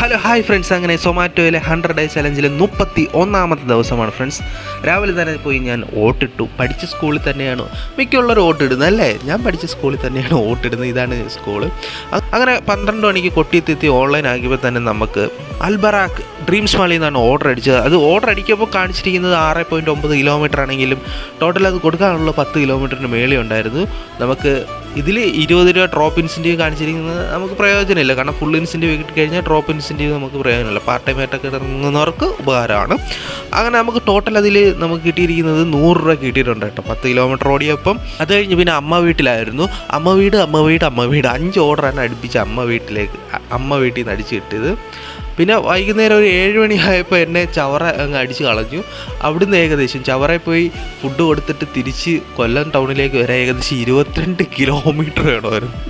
Hello hi friends. അങ്ങനെ സൊമാറ്റോയിലെ hundred day ചലഞ്ചിലെ മുപ്പത്തി ഒന്നാമത്തെ ദിവസമാണ് ഫ്രണ്ട്സ്. രാവിലെ തന്നെ പോയി ഞാൻ ഓട്ടിട്ടു പഠിച്ച സ്കൂളിൽ തന്നെയാണ് മിക്കുള്ളവർ ഓട്ടിടുന്നത് അല്ലേ? ഞാൻ പഠിച്ച സ്കൂളിൽ തന്നെയാണ് ഓട്ടിടുന്നത് ഇതാണ് സ്കൂൾ. അങ്ങനെ പന്ത്രണ്ട് മണിക്ക് കൊട്ടിയെത്തി ഓൺലൈൻ ആക്കിയപ്പോൾ തന്നെ നമുക്ക് അൽബറാക്ക് ഡ്രീംസ് മാളിൽ നിന്നാണ് ഓർഡർ അടിച്ചത്. അത് ഓർഡർ അടിക്കുമ്പോൾ കാണിച്ചിരിക്കുന്നത് ആറ് പോയിന്റ് ഒമ്പത് കിലോമീറ്റർ ആണെങ്കിലും ടോട്ടൽ അത് കൊടുക്കാനുള്ള പത്ത് കിലോമീറ്ററിന് മേളി ഉണ്ടായിരുന്നു. നമുക്ക് ഇതിൽ ഇരുപത് രൂപ ഡ്രോപ്പ് ഇൻസെന്റീവ് കാണിച്ചിരിക്കുന്നത് നമുക്ക് പ്രയോജനമില്ല. കാരണം ഫുൾ ഇൻസെന്റീവ് കിട്ടി കഴിഞ്ഞാൽ ഡ്രോപ്പ് ഇൻസെന്റീവ് നമുക്ക് പ്രയോജനമില്ല. പാർട്ട് ടൈം ആയിട്ടൊക്കെ ഇറങ്ങുന്നവർക്ക് ഉപകാരമാണ്. അങ്ങനെ നമുക്ക് ടോട്ടൽ അതിൽ നമുക്ക് കിട്ടിയിരിക്കുന്നത് നൂറ് രൂപ കിട്ടിയിട്ടുണ്ട് കേട്ടോ. പത്ത് കിലോമീറ്റർ ഓടിയപ്പം. അത് കഴിഞ്ഞ് പിന്നെ അമ്മ വീട്ടിലായിരുന്നു. അമ്മ വീട് അമ്മ വീട് അമ്മ വീട്. അഞ്ച് ഓർഡറാണ് അടുപ്പിച്ച് അമ്മ വീട്ടിലേക്ക് അമ്മ വീട്ടിൽ നിന്ന് അടിച്ച് കിട്ടിയത്. പിന്നെ വൈകുന്നേരം ഒരു ഏഴ് മണിയായപ്പോൾ എന്നെ ചവറ അങ്ങ് അടിച്ച് കളഞ്ഞു. അവിടുന്ന് ഏകദേശം ചവറയിൽ പോയി ഫുഡ് കൊടുത്തിട്ട് തിരിച്ച് കൊല്ലം ടൗണിലേക്ക് വരാൻ ഏകദേശം ഇരുപത്തിരണ്ട് കിലോമീറ്റർ വേണമായിരുന്നു.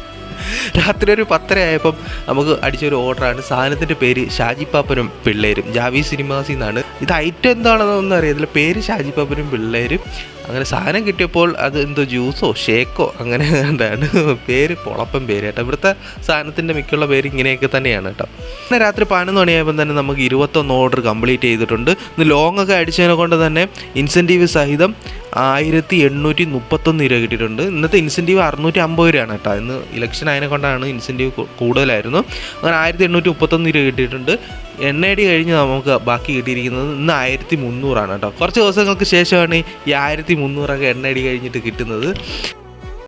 രാത്രി ഒരു പത്തര ആയപ്പം നമുക്ക് അടിച്ചൊരു ഓർഡറാണ്. സാധനത്തിന്റെ പേര് ഷാജി പാപ്പനും പിള്ളേരും. ജാവി സിനിമാസിൽ നിന്നാണ്. ഇത് ഐറ്റം എന്താണെന്നൊന്നും അറിയത്തില്ല. പേര് ഷാജി പാപ്പനും പിള്ളേരും. അങ്ങനെ സാധനം കിട്ടിയപ്പോൾ അത് എന്തോ ജ്യൂസോ ഷേക്കോ അങ്ങനെ എന്താണ്. പേര് പൊളപ്പം പേര് കേട്ടോ. ഇവിടുത്തെ സാധനത്തിന്റെ മിക്കുള്ള പേര് ഇങ്ങനെയൊക്കെ തന്നെയാണ് കേട്ടോ. പിന്നെ രാത്രി പതിനൊന്ന് മണിയായപ്പോൾ തന്നെ നമുക്ക് ഇരുപത്തൊന്ന് ഓർഡർ കംപ്ലീറ്റ് ചെയ്തിട്ടുണ്ട്. ഇന്ന് ലോങ് ഒക്കെ അടിച്ചതിനെ കൊണ്ട് തന്നെ ഇൻസെന്റീവ് സഹിതം ആയിരത്തി എണ്ണൂറ്റി മുപ്പത്തൊന്ന് രൂപ കിട്ടിയിട്ടുണ്ട്. ഇന്നത്തെ ഇൻസെന്റീവ് അറുന്നൂറ്റി അമ്പത് രൂപയാണ് കേട്ടോ. ഇന്ന് ഇലക്ഷൻ ആയതിനെ കൊണ്ടാണ് ഇൻസെന്റീവ് കൂടുതലായിരുന്നു. അങ്ങനെ ആയിരത്തി എണ്ണൂറ്റി മുപ്പത്തൊന്ന് രൂപ കിട്ടിയിട്ടുണ്ട്. എണ്ണയടി കഴിഞ്ഞ് നമുക്ക് ബാക്കി കിട്ടിയിരിക്കുന്നത് ഇന്ന് ആയിരത്തി മുന്നൂറാണ് കേട്ടോ. കുറച്ച് ദിവസങ്ങൾക്ക് ശേഷമാണ് ഈ ആയിരത്തി മുന്നൂറൊക്കെ എണ്ണയടി കഴിഞ്ഞിട്ട് കിട്ടുന്നത്.